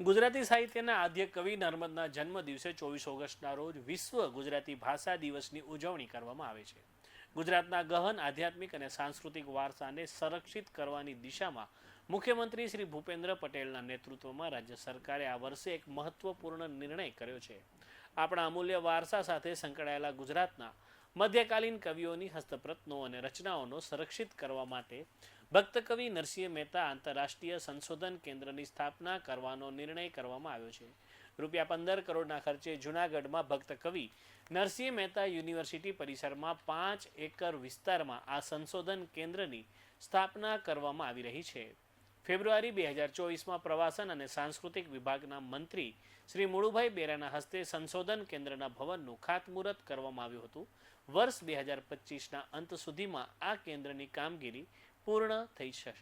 ગુજરાતી સાહિત્યના આદ્ય કવિ નર્મદના જન્મ દિવસે ચોવીસ ઓગસ્ટના રોજ વિશ્વ ગુજરાતી ભાષા દિવસની ઉજવણી કરવામાં આવે છે. ગુજરાતના ગહન, આધ્યાત્મિક અને સાંસ્કૃતિક વારસાને સંરક્ષિત કરવાની દિશામાં મુખ્યમંત્રી શ્રી ભૂપેન્દ્ર પટેલના નેતૃત્વમાં રાજ્ય સરકારે આ વર્ષે એક મહત્વપૂર્ણ નિર્ણય કર્યો છે. આપણા અમૂલ્ય વારસા સાથે સંકળાયેલા ગુજરાતના મધ્યકાલીન કવિઓની હસ્તપ્રતનો અને રચનાઓનો સંરક્ષિત કરવા માટે ભક્તકવિ નરસિંહ મહેતા આંતરરાષ્ટ્રીય સંશોધન કેન્દ્રની સ્થાપના કરવાનો નિર્ણય કરવામાં આવ્યો છે. રૂપિયા પંદર કરોડના ખર્ચે જૂનાગઢમાં ભક્તકવિ નરસિંહ મહેતા યુનિવર્સિટી પરિસરમાં પાંચ એકર વિસ્તારમાં આ સંશોધન કેન્દ્રની સ્થાપના કરવામાં આવી રહી છે. ફેબ્રુઆરી બે હજાર ચોવીસમાં પ્રવાસન અને સાંસ્કૃતિક વિભાગના મંત્રી શ્રી મુળુભાઈ બેરાના હસ્તે સંશોધન કેન્દ્રના ભવનનું ખાતમુહૂર્ત કરવામાં આવ્યું હતું. વર્ષ બે હજાર પચીસના અંત સુધીમાં આ કેન્દ્રની કામગીરી પૂર્ણ થઈ જશે.